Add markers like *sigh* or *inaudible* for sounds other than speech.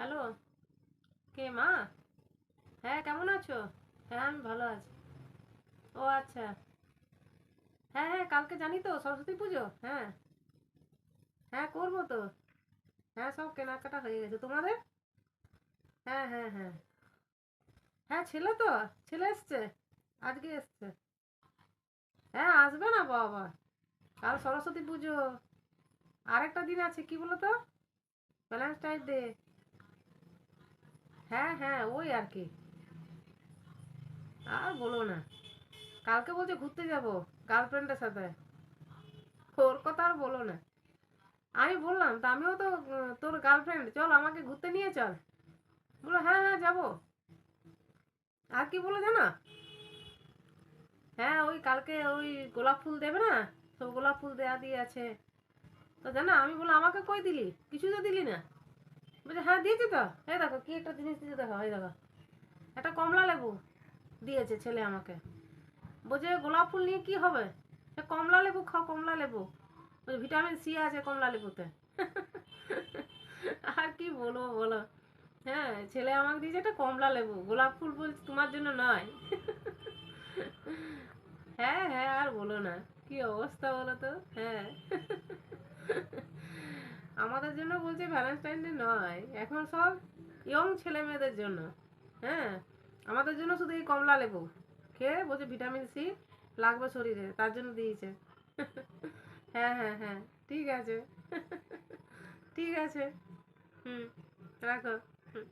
Hello? কে মা? হ্যাঁ কেমন আছো? হ্যাঁ আমি ভালো আছি। ও আচ্ছা। হ্যাঁ হ্যাঁ কালকে জানি তো, সরস্বতী পুজো? হ্যাঁ। হ্যাঁ করব তো। হ্যাঁ সব কেনাকাটা হয়ে গেছে। তোমাদের? হ্যাঁ হ্যাঁ হ্যাঁ। হ্যাঁ ছেলে তো, ছেলে এসছে। আজকে এসছে। হ্যাঁ আসবে না বাবা। কাল সরস্বতী পুজো। আরেকটা দিন আছে, কি বলো তো ভ্যালেন্টাইন ডে হ্যাঁ হ্যাঁ ওই আর কি। আর বলো না। কালকে বলছে ঘুরতে যাব গার্লফ্রেন্ডের সাথে। ওর কথা আর বলো না। আমি বললাম, তা আমিও তো, তোর গার্লফ্রেন্ড চল আমাকে ঘুরতে নিয়ে চল। বলো হ্যাঁ হ্যাঁ যাব। আর কি বলো জানো? হ্যাঁ ওই কালকে ওই গোলাপ ফুল দেবে না? সব গোলাপ ফুল দেয়া দিয়ে আছে। তো জানো, আমি বললাম, আমাকে কই দিলি? কিছু তো দিলি না। হ্যাঁ দিয়েছি তো। এই দেখো, কি একটা জিনিস দিয়েছে দেখো, এই দেখো। একটা কমলা লেবু দিয়েছে ছেলে আমাকে। বলছে গোলাপ ফুল নিয়ে কি হবে? কমলা লেবু খাও, কমলা লেবু। ভিটামিন সি আছে কমলা লেবুতে। *laughs* আর কি বলব বলো? হ্যাঁ ছেলে আমাকে দিয়েছে একটা কমলা লেবু। গোলাপ ফুল বলছে তোমার জন্য নয়। *laughs* হ্যাঁ হ্যাঁ আর বলো না। কি অবস্থা বলো তো? হ্যাঁ। *laughs* আমাদের জন্য বলছে ভ্যালেন্টাইন ডে নয়। এখন সব ইয়ং ছেলে মেয়েদের জন্য। হ্যাঁ? আমাদের জন্য শুধু এই কমলা লেবু। খেয়ে বলছে ভিটামিন সি লাগবে শরীরে, তার জন্য দিয়েছে। *laughs* হ্যাঁ হ্যাঁ হ্যাঁ ঠিক আছে। *laughs* ঠিক আছে। হুম, রাখো। হুম।